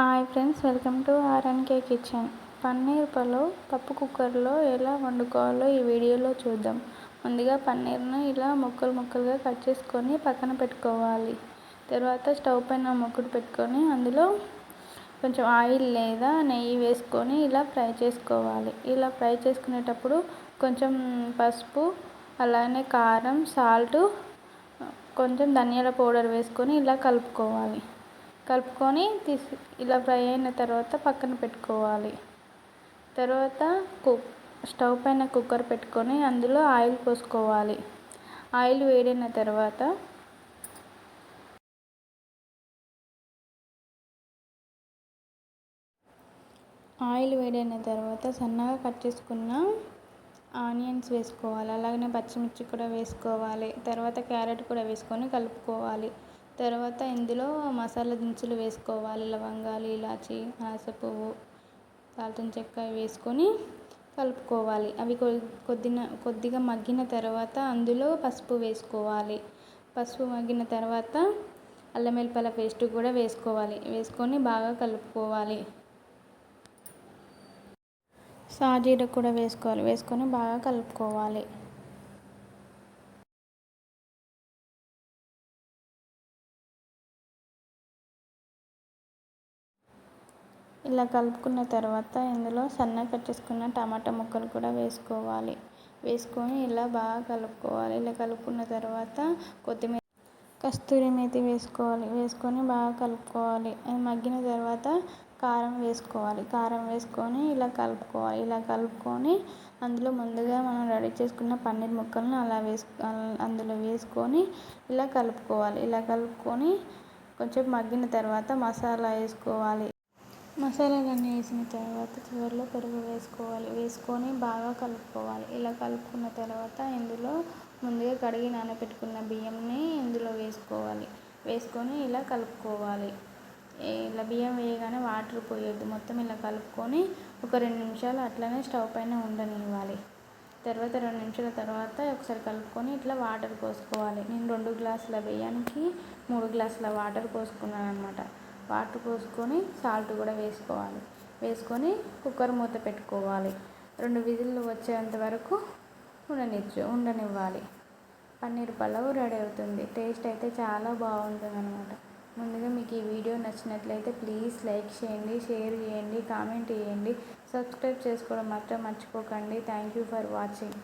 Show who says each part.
Speaker 1: Hi friends welcome to RNK kitchen. Paneer pulao పప్పు కుక్కర్లో ఎలా వండుకోవాలో ఈ వీడియోలో చూద్దాం. ముందుగా పన్నీర్ను ఇలా ముక్కలు ముక్కలుగా కట్ చేసుకొని పక్కన పెట్టుకోవాలి. తర్వాత స్టవ్ పైన ముక్కుడు పెట్టుకొని అందులో కొంచెం ఆయిల్ లేదా నెయ్యి వేసుకొని ఇలా ఫ్రై చేసుకోవాలి. ఇలా ఫ్రై చేసుకునేటప్పుడు కొంచెం పసుపు అలానే కారం సాల్ట్ కొంచెం ధనియాల పౌడర్ వేసుకొని ఇలా కలుపుకోవాలి. కలుపుకొని తీసి ఇలా ఫ్రై అయిన తర్వాత పక్కన పెట్టుకోవాలి. తర్వాత కు స్టవ్ పైన కుక్కర్ పెట్టుకొని అందులో ఆయిల్ పోసుకోవాలి. ఆయిల్ వేడైన తర్వాత ఆయిల్ వేడైన తర్వాత సన్నగా కట్ చేసుకున్న ఆనియన్స్ వేసుకోవాలి. అలాగనే పచ్చిమిర్చి కూడా వేసుకోవాలి. తర్వాత క్యారెట్ కూడా వేసుకొని కలుపుకోవాలి. తర్వాత ఇందులో మసాలా దినుసులు వేసుకోవాలి లవంగాలు ఇలాచి అనాస పువ్వు దాల్చిన చెక్క వేసుకొని కలుపుకోవాలి. అవి కొద్దిన కొద్దిగా మగ్గిన తర్వాత అందులో పసుపు వేసుకోవాలి. పసుపు మగ్గిన తర్వాత అల్లం వెల్లిపాయల పేస్ట్ కూడా వేసుకోవాలి. వేసుకొని బాగా కలుపుకోవాలి. సాజీర కూడా వేసుకోవాలి. వేసుకొని బాగా కలుపుకోవాలి. ఇలా కలుపుకున్న తర్వాత ఇందులో సన్నగా కట్ చేసుకున్న టమాటా ముక్కలు కూడా వేసుకోవాలి. వేసుకొని ఇలా బాగా కలుపుకోవాలి. ఇలా కలుపుకున్న తర్వాత కొత్తిమీర కస్తూరి మేతి వేసుకోవాలి. వేసుకొని బాగా కలుపుకోవాలి. అది మగ్గిన తర్వాత కారం వేసుకోవాలి. కారం వేసుకొని ఇలా కలుపుకోవాలి. ఇలా కలుపుకొని అందులో ముందుగా మనం రెడీ చేసుకున్న పన్నీర్ ముక్కలను అలా వేసు అందులో వేసుకొని ఇలా కలుపుకోవాలి. ఇలా కలుపుకొని కొంచెం మగ్గిన తర్వాత మసాలా వేసుకోవాలి. మసాలాలన్నీ వేసిన తర్వాత చివరిలో పెరుగు వేసుకోవాలి. వేసుకొని బాగా కలుపుకోవాలి. ఇలా కలుపుకున్న తర్వాత ఇందులో ముందుగా కడిగి నానబెట్టుకున్న బియ్యంని ఇందులో వేసుకోవాలి. వేసుకొని ఇలా కలుపుకోవాలి. ఇలా బియ్యం వేయగానే వాటర్ పోయొద్దు. మొత్తం ఇలా కలుపుకొని ఒక రెండు నిమిషాలు అట్లనే స్టవ్ పైన ఉండనివ్వాలి. తర్వాత రెండు నిమిషాల తర్వాత ఒకసారి కలుపుకొని ఇట్లా వాటర్ పోసుకోవాలి. నేను రెండు గ్లాసుల బియ్యానికి మూడు గ్లాసుల వాటర్ పోసుకున్నాను అనమాట వాటర్ పోసుకొని సాల్ట్ కూడా వేసుకోవాలి. వేసుకొని కుక్కర్ మూత పెట్టుకోవాలి. రెండు విజిల్లు వచ్చేంత వరకు ఉండనిచ్చు ఉండనివ్వాలి. పన్నీర్ పలావ్ రెడీ అవుతుంది. టేస్ట్ అయితే చాలా బాగుంటుంది అనమాట ముందుగా మీకు ఈ వీడియో నచ్చినట్లయితే ప్లీజ్ లైక్ చేయండి షేర్ చేయండి కామెంట్ చేయండి. సబ్స్క్రైబ్ చేసుకోవడం మాత్రం మర్చిపోకండి. Thank you for watching.